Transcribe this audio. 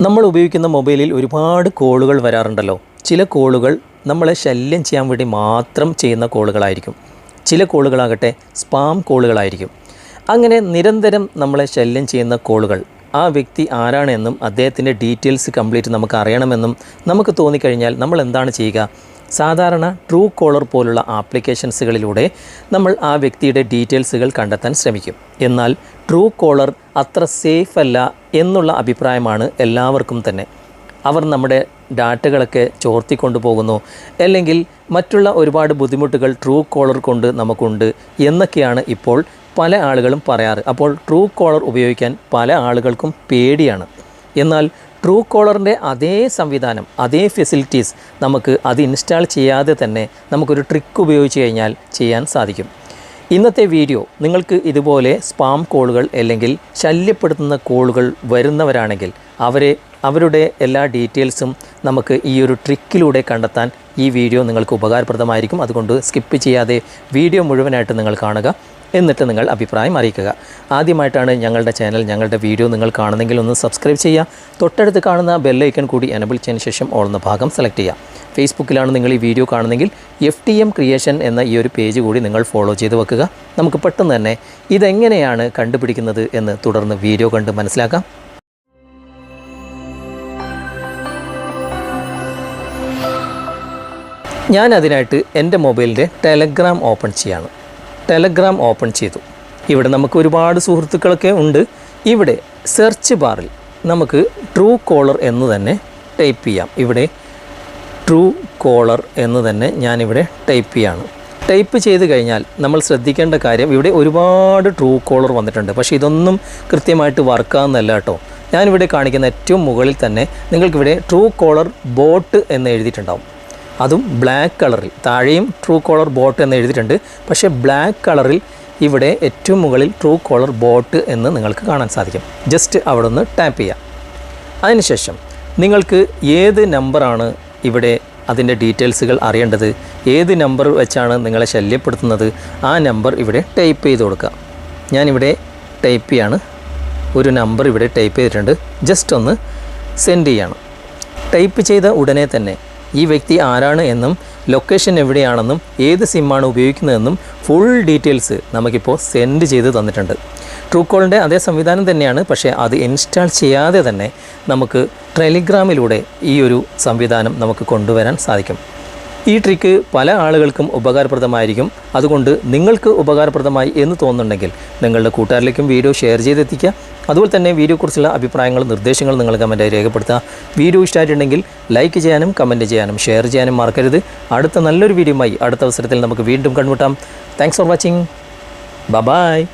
നമ്മൾ ഉപയോഗിക്കുന്ന മൊബൈലിൽ ഒരുപാട് കോളുകൾ വരാറുണ്ടല്ലോ. ചില കോളുകൾ നമ്മളെ ശല്യം ചെയ്യാൻ വേണ്ടി മാത്രം ചെയ്യുന്ന കോളുകളായിരിക്കും. ചില കോളുകളാകട്ടെ സ്പാം കോളുകളായിരിക്കും. അങ്ങനെ നിരന്തരം നമ്മളെ ശല്യം ചെയ്യുന്ന കോളുകൾ ആ വ്യക്തി ആരാണെന്നും അദ്ദേഹത്തിന്റെ ഡീറ്റെയിൽസ് കംപ്ലീറ്റ് നമുക്ക് അറിയണമെന്നും നമുക്ക് തോന്നിക്കഴിഞ്ഞാൽ നമ്മൾ എന്താണ് ചെയ്യുക? സാധാരണ ട്രൂ കോളർ പോലുള്ള ആപ്ലിക്കേഷൻസുകളിലൂടെ നമ്മൾ ആ വ്യക്തിയുടെ ഡീറ്റെയിൽസുകൾ കണ്ടെത്താൻ ശ്രമിക്കും. എന്നാൽ ട്രൂ കോളർ അത്ര സേഫ് അല്ല എന്നുള്ള അഭിപ്രായമാണ് എല്ലാവർക്കും തന്നെ. അവർ നമ്മുടെ ഡാറ്റകളൊക്കെ ചോർത്തിക്കൊണ്ടു പോകുന്നു. അല്ലെങ്കിൽ മറ്റുള്ള ഒരുപാട് ബുദ്ധിമുട്ടുകൾ ട്രൂ കോളർ കൊണ്ട് നമുക്കുണ്ട് എന്നൊക്കെയാണ് ഇപ്പോൾ പല ആളുകളും പറയാറ്. അപ്പോൾ ട്രൂ കോളർ ഉപയോഗിക്കാൻ പല ആളുകൾക്കും പേടിയാണ്. എന്നാൽ ട്രൂ കോളറിന്റെ അതേ സംവിധാനം അതേ ഫെസിലിറ്റീസ് നമുക്ക് അത് ഇൻസ്റ്റാൾ ചെയ്യാതെ തന്നെ നമുക്കൊരു ട്രിക്ക് ഉപയോഗിച്ച് കഴിഞ്ഞാൽ ചെയ്യാൻ സാധിക്കും. ഇന്നത്തെ വീഡിയോ നിങ്ങൾക്ക് ഇതുപോലെ സ്പാം കോളുകൾ അല്ലെങ്കിൽ ശല്യപ്പെടുത്തുന്ന കോളുകൾ വരുന്നവരാണെങ്കിൽ അവരെ അവരുടെ എല്ലാ ഡീറ്റെയിൽസും നമുക്ക് ഈ ഒരു ട്രിക്കിലൂടെ കണ്ടെത്താൻ ഈ വീഡിയോ നിങ്ങൾക്ക് ഉപകാരപ്രദമായിരിക്കും. അതുകൊണ്ട് സ്കിപ്പ് ചെയ്യാതെ വീഡിയോ മുഴുവനായിട്ട് നിങ്ങൾ കാണുക. എന്നിട്ട് നിങ്ങൾ അഭിപ്രായം അറിയിക്കുക. ആദ്യമായിട്ടാണ് ഞങ്ങളുടെ ചാനൽ ഞങ്ങളുടെ വീഡിയോ നിങ്ങൾ കാണുന്നെങ്കിൽ ഒന്ന് സബ്സ്ക്രൈബ് ചെയ്യുക. തൊട്ടടുത്ത് കാണുന്ന ബെല്ലൈക്കൺ കൂടി എനബിൾ ചെയ്യുന്ന ശേഷം ഓളുന്ന ഭാഗം സെലക്ട് ചെയ്യുക. ഫേസ്ബുക്കിലാണ് നിങ്ങൾ ഈ വീഡിയോ കാണുന്നെങ്കിൽ എഫ് ടി എം ക്രിയേഷൻ എന്ന ഈ ഒരു പേജ് കൂടി നിങ്ങൾ ഫോളോ ചെയ്ത് വെക്കുക. നമുക്ക് പെട്ടെന്ന് തന്നെ ഇതെങ്ങനെയാണ് കണ്ടുപിടിക്കുന്നത് എന്ന് തുടർന്ന് വീഡിയോ കണ്ട് മനസ്സിലാക്കാം. ഞാൻ അതിനായിട്ട് എന്റെ മൊബൈലിന്റെ ടെലഗ്രാം ഓപ്പൺ ചെയ്യാണ്. ടെലഗ്രാം ഓപ്പൺ ചെയ്തു. ഇവിടെ നമുക്ക് ഒരുപാട് സുഹൃത്തുക്കളൊക്കെ ഉണ്ട്. ഇവിടെ സെർച്ച് ബാറിൽ നമുക്ക് ട്രൂ കോളർ എന്ന് തന്നെ ടൈപ്പ് ചെയ്യാം. ഇവിടെ ട്രൂ കോളർ എന്ന് തന്നെ ഞാനിവിടെ ടൈപ്പ് ചെയ്യാണ്. ടൈപ്പ് ചെയ്ത് കഴിഞ്ഞാൽ നമ്മൾ ശ്രദ്ധിക്കേണ്ട കാര്യം ഇവിടെ ഒരുപാട് ട്രൂ കോളർ വന്നിട്ടുണ്ട്. പക്ഷേ ഇതൊന്നും കൃത്യമായിട്ട് വർക്കാവുന്നല്ല കേട്ടോ. ഞാനിവിടെ കാണിക്കുന്ന ഏറ്റവും മുകളിൽ തന്നെ നിങ്ങൾക്കിവിടെ ട്രൂ കോളർ ബോട്ട് എന്ന് എഴുതിയിട്ടുണ്ടാവും. അതും ബ്ലാക്ക് കളറിൽ താഴെയും ട്രൂ കോളർ ബോട്ട് എന്ന് എഴുതിയിട്ടുണ്ട്. പക്ഷേ ബ്ലാക്ക് കളറിൽ ഇവിടെ ഏറ്റവും മുകളിൽ ട്രൂ കോളർ ബോട്ട് എന്ന് നിങ്ങൾക്ക് കാണാൻ സാധിക്കും. ജസ്റ്റ് അവിടെ ഒന്ന് ടാപ്പ് ചെയ്യാം. അതിനുശേഷം നിങ്ങൾക്ക് ഏത് നമ്പറാണ് ഇവിടെ അതിന്റെ ഡീറ്റെയിൽസുകൾ അറിയേണ്ടത്? ഏത് നമ്പർ വെച്ചാണ് നിങ്ങളെ ശല്യപ്പെടുത്തുന്നത്? ആ നമ്പർ ഇവിടെ ടൈപ്പ് ചെയ്ത് കൊടുക്കുക. ഞാനിവിടെ ടൈപ്പ് ചെയ്യാണ്. ഒരു നമ്പർ ഇവിടെ ടൈപ്പ് ചെയ്തിട്ടുണ്ട്. ജസ്റ്റ് ഒന്ന് സെൻഡ് ചെയ്യണം. ടൈപ്പ് ചെയ്ത ഉടനെ തന്നെ ഈ വ്യക്തി ആരാണ് എന്നും ലൊക്കേഷൻ എവിടെയാണെന്നും ഏത് സിമ്മാണ് ഉപയോഗിക്കുന്നതെന്നും ഫുൾ ഡീറ്റെയിൽസ് നമുക്കിപ്പോൾ സെൻഡ് ചെയ്ത് തന്നിട്ടുണ്ട്. ട്രൂ കോളിന്റെ അതേ സംവിധാനം തന്നെയാണ് പക്ഷേ അത് ഇൻസ്റ്റാൾ ചെയ്യാതെ തന്നെ നമുക്ക് ടെലിഗ്രാമിലൂടെ ഈ ഒരു സംവിധാനം നമുക്ക് കൊണ്ടുവരാൻ സാധിക്കും. ഈ ട്രിക്ക് പല ആളുകൾക്കും ഉപകാരപ്രദമായിരിക്കും. അതുകൊണ്ട് നിങ്ങൾക്ക് ഉപകാരപ്രദമായി എന്ന് തോന്നുന്നുണ്ടെങ്കിൽ നിങ്ങളുടെ കൂട്ടുകാരിലേക്കും വീഡിയോ ഷെയർ ചെയ്തെത്തിക്കുക. അതുപോലെ തന്നെ വീഡിയോക്കുറിച്ചുള്ള അഭിപ്രായങ്ങളും നിർദ്ദേശങ്ങളും നിങ്ങൾ കമന്റായി രേഖപ്പെടുത്തുക. വീഡിയോ ഇഷ്ടമായിട്ടുണ്ടെങ്കിൽ ലൈക്ക് ചെയ്യാനും കമന്റ് ചെയ്യാനും ഷെയർ ചെയ്യാനും മറക്കരുത്. അടുത്ത നല്ലൊരു വീഡിയോയുമായി അടുത്ത അവസരത്തിൽ നമുക്ക് വീണ്ടും കണ്ടുമുട്ടാം. താങ്ക്സ് ഫോർ വാച്ചിങ് ബ ബായ്